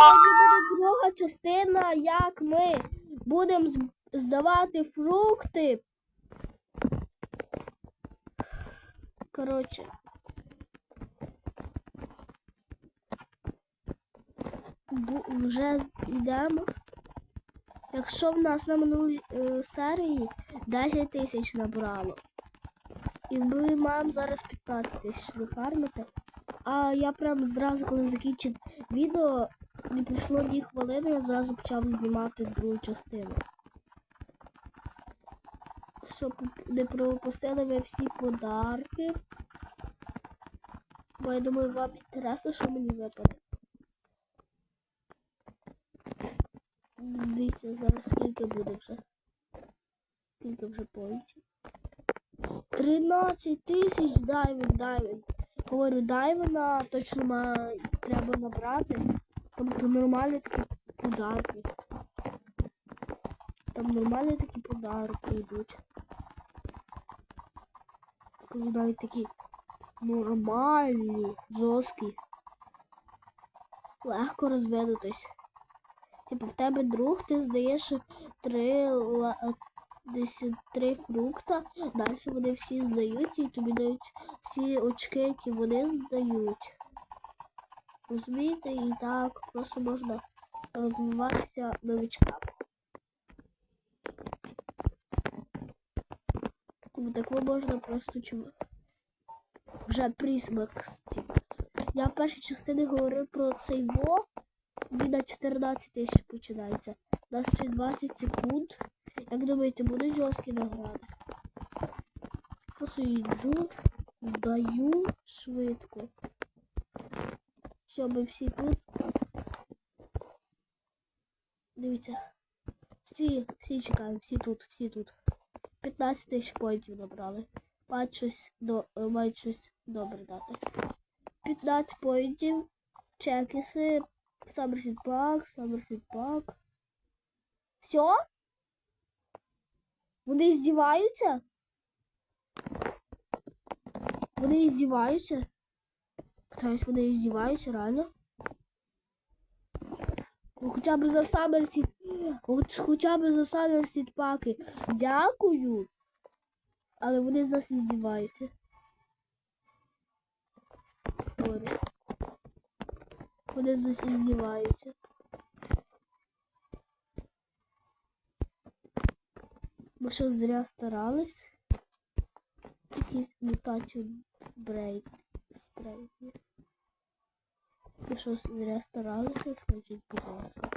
Сьогодні буде друга частина, як ми будемо здавати фрукти. Коротше. Вже йдемо. Якщо в нас на минулій е, серії 10 тисяч набрало. І ми маємо зараз 15 тисяч нафармити. А я прям зразу, коли закінчив відео, не пройшло дві хвилини, я зразу почав знімати другу частину. Щоб не пропустили ви всі подарки. Бо я думаю, вам інтересно, що мені випаде. Дивіться, зараз скільки буде вже. Скільки вже поінтів. 13 тисяч дайвен, дайвен. Говорю, дайвена точно має, треба набрати. Там нормальні такі подарки. Там нормальні такі подарки йдуть. Кажу, навіть такі нормальні, жорсткі. Легко розвинутись. Типу, в тебе друг, ти здаєш три, десь три фрукта, далі вони всі здаються і тобі дають всі очки, які вони здають. Розумієте? І так просто можна розвиватися новичкам. Так можна просто чому. Вже присмак. Я в першій частині говорив про цей во. Він на 14 тисяч починається. У нас ще 20 секунд. Як думаєте, будуть жорсткі награди? Просто йду, здаю швидко. Ми всі тут. Дивіться. Всі, всі чекаємо, всі тут, всі тут. 15 тисяч поінтів набрали. Мають щось, до, е, мають щось добре дати. 15 поінтів. Чекіси. Саберсід пак, Саберсід пак. Все? Вони здіваються? Вони здіваються? Питаюсь, вони здіваються, реально? Хоча б за Саберсід, хоч, хоча б за Саберсід паки. Дякую. Але вони з нас здіваються. Вони з нас здіваються. Ми що зря старались. Якісь мутацію брейк спрейті. Ми що зря старалися, скажіть, будь ласка.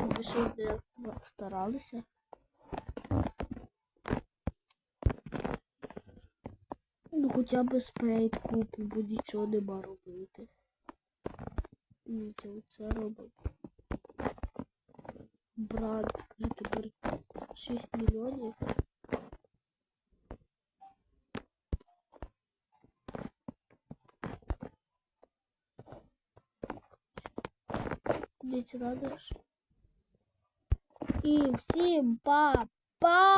Ми що зря ста- старалися. Ну хоча б спрейт куплю, бо нічого нема робити. Дивіться, оце робимо. Брат, тепер 6 мільйонів. Дивіться, надо И І всім па-па!